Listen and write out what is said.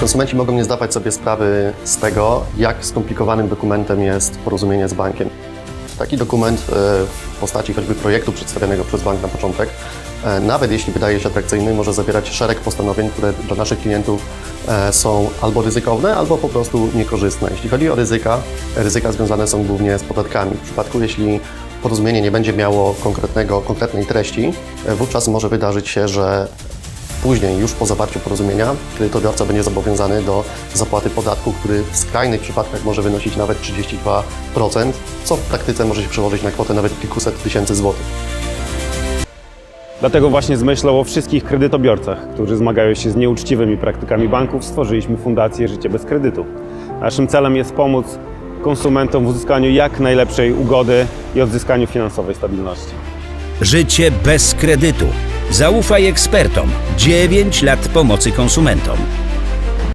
Konsumenci mogą nie zdawać sobie sprawy z tego, jak skomplikowanym dokumentem jest porozumienie z bankiem. Taki dokument e, w postaci choćby projektu przedstawionego przez bank na początek, e, nawet jeśli wydaje się atrakcyjny, może zawierać szereg postanowień, które dla naszych klientów e, są albo ryzykowne, albo po prostu niekorzystne. Jeśli chodzi o ryzyka, ryzyka związane są głównie z podatkami. W przypadku, jeśli porozumienie nie będzie miało konkretnego, konkretnej treści, wówczas może wydarzyć się, że Później, już po zawarciu porozumienia, kredytobiorca będzie zobowiązany do zapłaty podatku, który w skrajnych przypadkach może wynosić nawet 32%, co w praktyce może się przełożyć na kwotę nawet kilkuset tysięcy złotych. Dlatego właśnie z myślą o wszystkich kredytobiorcach, którzy zmagają się z nieuczciwymi praktykami banków, stworzyliśmy Fundację Życie bez kredytu. Naszym celem jest pomóc konsumentom w uzyskaniu jak najlepszej ugody i odzyskaniu finansowej stabilności. Życie bez kredytu. Zaufaj ekspertom. 9 lat pomocy konsumentom.